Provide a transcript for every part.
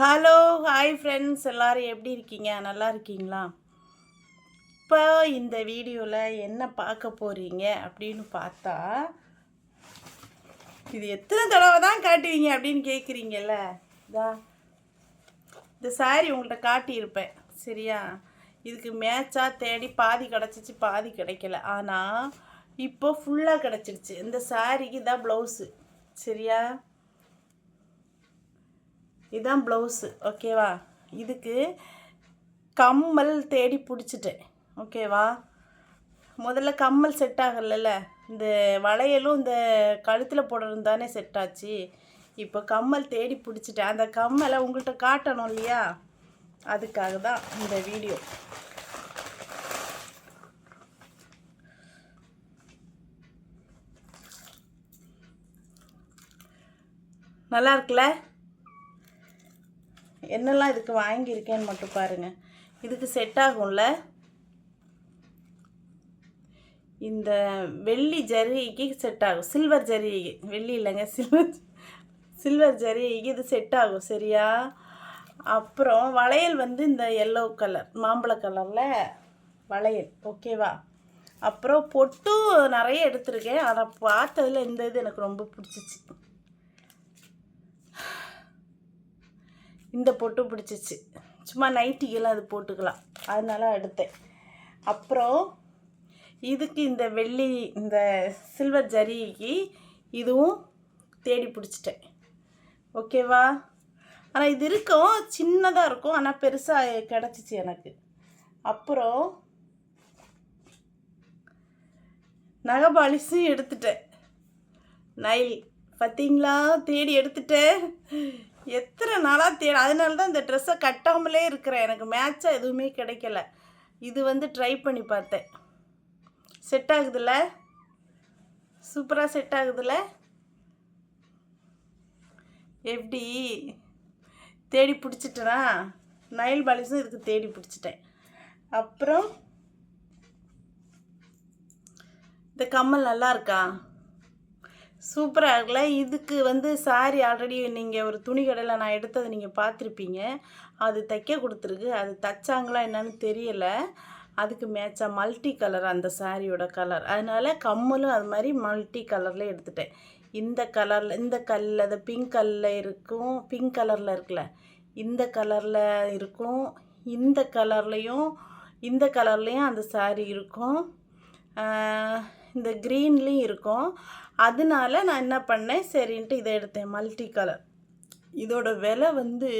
Hello hi friends எல்லோரும் எப்படி இருக்கீங்க? நல்லா இருக்கீங்களா? இப்போ இந்த வீடியோவில் என்ன பார்க்க போகிறீங்க அப்படின்னு பார்த்தா இது எத்தனை தடவை தான் காட்டுவீங்க அப்படின்னு கேட்குறீங்கல்ல இதா இந்த சாரி உங்கள்கிட்ட காட்டியிருப்பேன். சரியா? இதுக்கு மேட்சாக தேடி பாதி கிடச்சிச்சு பாதி கிடைக்கல. ஆனால் இப்போ ஃபுல்லாக கிடச்சிருச்சு. இந்த சாரிக்கு இதான் ப்ளவுஸு சரியா? இதுதான் ப்ளவுஸு ஓகேவா இதுக்கு கம்மல் தேடி பிடிச்சிட்டேன் ஓகேவா முதல்ல கம்மல் செட் ஆகலைல்ல இந்த வளையலும் இந்த கழுத்தில் போடுறது தானே செட் ஆச்சு. இப்போ கம்மல் தேடி பிடிச்சிட்டேன். அந்த கம்மலை உங்கள்கிட்ட காட்டணும் இல்லையா? அதுக்காக தான் இந்த வீடியோ நல்லா இருக்குல்ல? என்னெல்லாம் இதுக்கு வாங்கியிருக்கேன்னு மட்டும் பாருங்கள் இதுக்கு செட் ஆகும்ல? இந்த வெள்ளி ஜரிகைக்கு செட் ஆகும். சில்வர் ஜரிகை வெள்ளி இல்லைங்க சில்வர் சில்வர் ஜரிகைக்கு இது செட் ஆகும் சரியா? அப்புறம் வளையல் வந்து இந்த எல்லோ கலர் மாம்பழ கலரில் வளையல் ஓகேவா அப்புறம் பொட்டும் நிறைய எடுத்திருக்கேன். ஆனால் பார்த்ததுல இந்த இது எனக்கு ரொம்ப பிடிச்சிச்சு. இந்த பொட்டு பிடிச்சிச்சு. சும்மா நைட்டிக்கெல்லாம் அது போட்டுக்கலாம். அதனால எடுத்தேன். அப்புறம் இதுக்கு இந்த வெள்ளி இந்த சில்வர் ஜரிக்கு இதுவும் தேடி பிடிச்சிட்டேன். ஓகேவா ஆனால் இது இருக்கும். சின்னதாக இருக்கும். ஆனால் பெருசாக கிடச்சிச்சு எனக்கு. அப்புறம் நகைபாலிஸும் எடுத்துட்டேன். நைல். பார்த்தீங்களா தேடி எடுத்துட்டேன். எத்தனை நாளாக தேட அதனால தான் இந்த ட்ரெஸ்ஸை கட்டாமலே இருக்கிறேன் எனக்கு மேட்சாக எதுவுமே கிடைக்கல. இது வந்து ட்ரை பண்ணி பார்த்தேன். செட் ஆகுதுல்ல? சூப்பராக செட் ஆகுதுல்ல? எப்படி தேடி பிடிச்சிட்டனா? நைல் பாலிஸும் இதுக்கு தேடி பிடிச்சிட்டேன். அப்புறம் இந்த கம்மல் நல்லா இருக்கா? சூப்பராக இருக்குல்ல. இதுக்கு வந்து சாரி ஆல்ரெடி நீங்கள் ஒரு துணி கடையில் நான் எடுத்ததை நீங்கள் பார்த்துருப்பீங்க. அது தைக்க கொடுத்துருக்கு. அது தைச்சாங்களா என்னன்னு தெரியலை. அதுக்கு மேட்சாக மல்டி கலர் அந்த சாரியோட கலர் அதனால கம்மலும் அது மாதிரி மல்டி கலரில் எடுத்துட்டேன். இந்த கலரில் இந்த கல்லில் அது பிங்க் கல்லில் இருக்கும். பிங்க் கலரில் இருக்குல்ல. இந்த கலரில் இருக்கும். இந்த கலர்லேயும் இந்த கலர்லேயும் அந்த சாரி இருக்கும். இந்த க்ரீன்லேயும் இருக்கும். அதனால நான் என்ன பண்ணேன்? சரின்ட்டு இதை எடுத்தேன் மல்டி கலர் இதோட விலை வந்து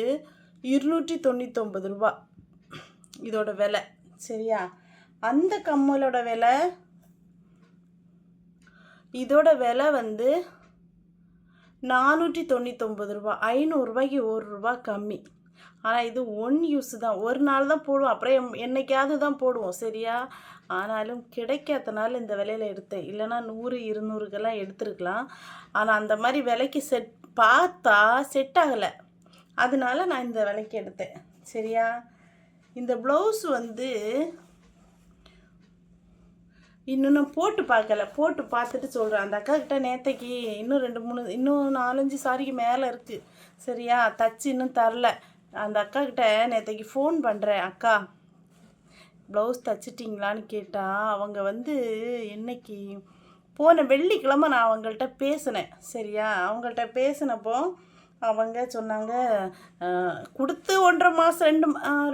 இருநூற்றி தொண்ணூத்தொம்பது ரூபா. இதோட விலை சரியா? அந்த கம்மலோட விலை இதோட விலை வந்து நானூற்றி தொண்ணூத்தொம்பது ரூபா ஐநூறுரூபாய்க்கு ஒரு ரூபா கம்மி. ஆனால் இது ஒன் யூஸ் தான். ஒரு நாள் தான் போடுவோம். அப்புறம் எம்- என்னைக்காவது தான் போடுவோம். சரியா? ஆனாலும் கிடைக்காதனால இந்த விலையில் எடுத்தேன் இல்லைன்னா நூறு இருநூறுக்கெல்லாம் எடுத்துருக்கலாம். ஆனால் அந்த மாதிரி விலைக்கு செட் பார்த்தா செட் ஆகலை. அதனால நான் இந்த விலைக்கு எடுத்தேன். சரியா? இந்த ப்ளவுஸ் வந்து இன்னும் நான் போட்டு பார்க்கல. போட்டு பார்த்துட்டு சொல்கிறேன் அந்த அக்கா கிட்ட நேத்தைக்கு இன்னும் ரெண்டு மூணு இன்னும் நாலஞ்சு சாரிக்கு மேலே இருக்குது சரியா? தச்சு இன்னும் தரல. அந்த அக்கா கிட்ட நேத்தைக்கு ஃபோன் பண்ணுறேன் அக்கா ப்ளவுஸ் தச்சிட்டிங்களான்னு கேட்டால் அவங்க வந்து என்னைக்கு போன வெள்ளிக்கிழமை நான் அவங்கள்ட்ட பேசினேன். சரியா? அவங்கள்ட்ட பேசினப்போ அவங்க சொன்னாங்க கொடுத்து ஒன்றரை மாதம் ரெண்டு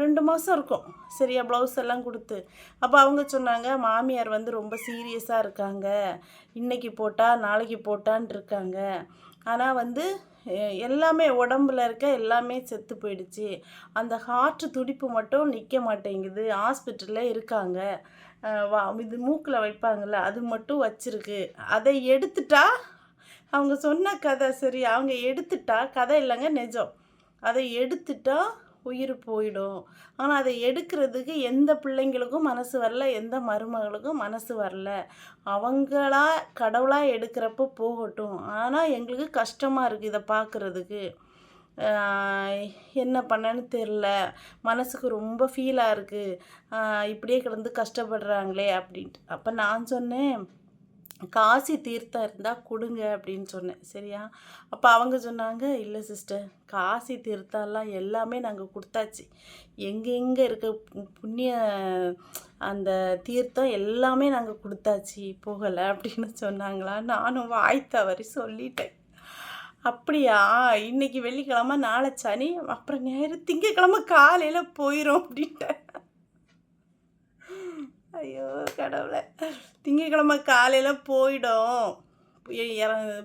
ரெண்டு மாதம் இருக்கும். சரியா? ப்ளவுஸ் எல்லாம் கொடுத்து. அப்போ அவங்க சொன்னாங்க மாமியார் வந்து ரொம்ப சீரியஸாக இருக்காங்க. இன்றைக்கி போட்டால் நாளைக்கு போட்டான் இருக்காங்க. ஆனால் வந்து எல்லாமே உடம்புல இருக்க எல்லாமே செத்து போயிடுச்சு. அந்த ஹார்ட் துடிப்பு மட்டும் நிற்க மாட்டேங்குது. ஹாஸ்பிட்டலில் இருக்காங்க. வா இது மூக்கில் வைப்பாங்கள்ல அது மட்டும் வச்சிருக்கு. அதை எடுத்துட்டா அவங்க சொன்ன கதை சரி அவங்க எடுத்துட்டா கதை இல்லைங்க நிஜம். அதை எடுத்துட்டா உயிர் போயிடும். ஆனால் அதை எடுக்கிறதுக்கு எந்த பிள்ளைங்களுக்கும் மனசு வரல எந்த மருமகளுக்கும் மனசு வரல. அவங்களா கடவுளாக எடுக்கிறப்போ போகட்டும். ஆனால் எங்களுக்கு கஷ்டமாக இருக்குது இதை பார்க்குறதுக்கு என்ன பண்ணன்னு தெரில மனசுக்கு ரொம்ப ஃபீலாக இருக்குது இப்படியே கிடந்து கஷ்டப்படுறாங்களே அப்படின்ட்டு. அப்போ நான் சொன்னேன் காசி தீர்த்தம் இருந்தால் கொடுங்க அப்படின்னு சொன்னேன். சரியா? அப்போ அவங்க சொன்னாங்க இல்லை சிஸ்டர் காசி தீர்த்தம்லாம் எல்லாமே நாங்கள் கொடுத்தாச்சு. எங்கெங்கே இருக்க புண்ணிய அந்த தீர்த்தம் எல்லாமே நாங்கள் கொடுத்தாச்சு. போகலை அப்படின்னு சொன்னாங்களா? நானும் வாய் தவறி சொல்லிட்டேன். அப்படியா? இன்னைக்கு வெள்ளிக்கிழமை நாளை சனி அப்புறம் நேரம் திங்கக்கிழமை காலையில் போயிடும் அப்படின்ட்டேன். ஐயோ கடவுளை. திங்கக்கிழமை காலையில் போயிடும். இற-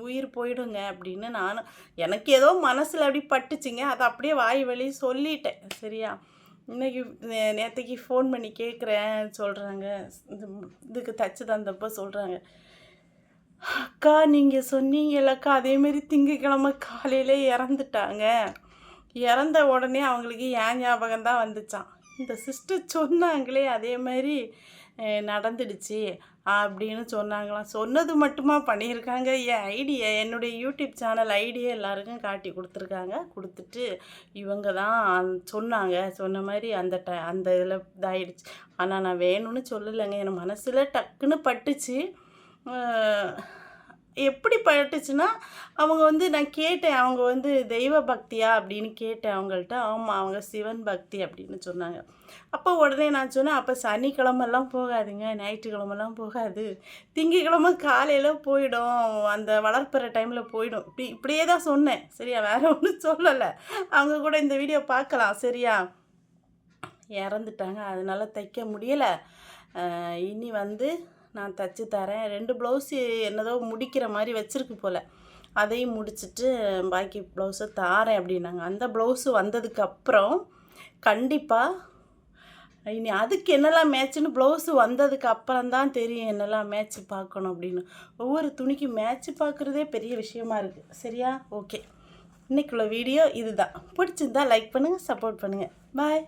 உயிர் போயிடுங்க அப்படின்னு நானும் எனக்கு ஏதோ மனசில் அப்படி பட்டுச்சுங்க. அதை அப்படியே வாய் வழி சொல்லிட்டேன். சரியா? இன்னைக்கு நேற்றுக்கு ஃபோன் பண்ணி கேட்குறேன் சொல்கிறாங்க இதுக்கு தச்சு தந்தப்போ சொல்கிறாங்க அக்கா நீங்கள் சொன்னீங்களக்கா அதேமாரி திங்கக்கிழமை காலையில் இறந்துட்டாங்க. இறந்த உடனே அவங்களுக்கு ஏன் ஞாபகம் தான் வந்துச்சான் இந்த சிஸ்டர் சொன்னாங்களே அதே மாதிரி நடந்துடுச்சு அப்படின்னு சொன்னாங்களாம். சொன்னது மட்டுமா பண்ணியிருக்காங்க? என் ஐடியா என்னுடைய யூடியூப் சேனல் ஐடியா எல்லாருக்கும் காட்டி கொடுத்துருக்காங்க. கொடுத்துட்டு இவங்க தான் சொன்னாங்க. சொன்ன மாதிரி அந்த ட அந்த இதில் இதாயிடுச்சு. ஆனால் நான் வேணும்னு சொல்லலைங்க. என் மனசில் டக்குன்னு பட்டுச்சு. எப்படி பட்டுச்சுன்னா அவங்க வந்து நான் கேட்டேன் அவங்க வந்து தெய்வ பக்தியா அப்படின்னு கேட்டேன் அவங்கள்ட்ட. ஆமாம் அவங்க சிவன் பக்தி அப்படின்னு சொன்னாங்க. அப்போ உடனே நான் சொன்னேன் அப்போ சனிக்கிழமெல்லாம் போகாதுங்க ஞாயிற்றுக்கிழமெல்லாம் போகாது. திங்கக்கிழமை காலையில் போயிடும் அந்த வளர்ப்புற டைமில் போயிடும். இப்படி இப்படியே தான் சொன்னேன். சரியா வேற ஒன்றும் சொல்லலை. அவங்க கூட இந்த வீடியோ பார்க்கலாம் சரியா? இறந்துட்டாங்க அதனால் தைக்க முடியலை. இனி வந்து நான் தச்சு தரேன். ரெண்டு ப்ளவுஸு என்னதோ முடிக்கிற மாதிரி வச்சுருக்கு போல். அதையும் முடிச்சுட்டு பாக்கி ப்ளவுஸை தாரேன் அப்படின்னாங்க. அந்த ப்ளவுஸு வந்ததுக்கப்புறம் கண்டிப்பாக இனி அதுக்கு என்னெல்லாம் மேட்ச்னு ப்ளவுஸு வந்ததுக்கு அப்புறம் தான் தெரியும் என்னெல்லாம் மேட்ச் பார்க்கணும் அப்படின்னு. ஒவ்வொரு துணிக்கு மேட்ச் பார்க்குறதே பெரிய விஷயமா இருக்குது சரியா? ஓகே இன்றைக்குள்ள வீடியோ இதுதான். பிடிச்சிருந்தா லைக் பண்ணுங்கள் சப்போர்ட் பண்ணுங்கள் பாய்